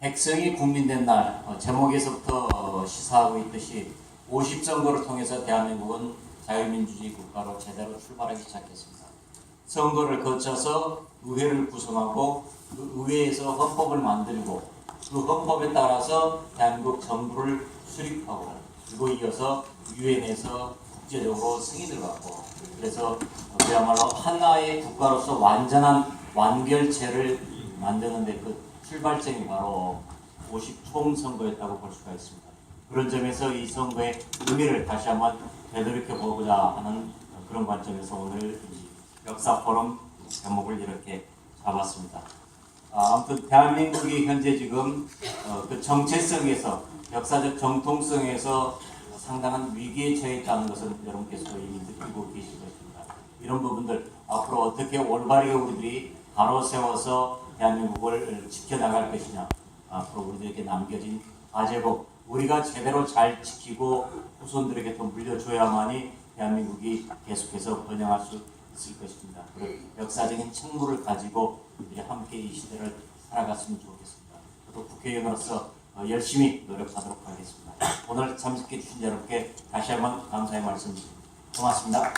백성이 국민된 날 어, 제목에서부터 어, 시사하고 있듯이 50선거를 통해서 대한민국은 자유민주주의 국가로 제대로 출발하기 시작했습니다. 선거를 거쳐서 의회를 구성하고 그 의회에서 헌법을 만들고 그 헌법에 따라서 대한민국 정부를 수립하고 그리고 이어서 유엔에서 국제적으로 승인을 받고 그래서 그야말로 하나의 국가로서 완전한 완결체를 만드는 데 그 출발점이 바로 50총 선거였다고 볼 수가 있습니다. 그런 점에서 이 선거의 의미를 다시 한번 되돌이켜 보고자 하는 그런 관점에서 오늘 이 역사 포럼 제목을 이렇게 잡았습니다. 아, 아무튼 대한민국이 현재 지금 어, 그 정체성에서 역사적 정통성에서 상당한 위기에 처해 있다는 것은 여러분께서 이미 느끼고 계실 것입니다. 이런 부분들 앞으로 어떻게 올바르게 우리들이 바로 세워서 대한민국을 지켜나갈 것이냐 앞으로 우리들에게 남겨진 과제고 우리가 제대로 잘 지키고 후손들에게 또 물려줘야만이 대한민국이 계속해서 번영할 수 있을 것입니다. 역사적인 책무를 가지고 우리들이 함께 이 시대를 살아갔으면 좋겠습니다. 저도 국회의원으로서 어, 열심히 노력하도록 하겠습니다. 오늘 참석해 주신 여러분께 다시 한번 감사의 말씀 고맙습니다.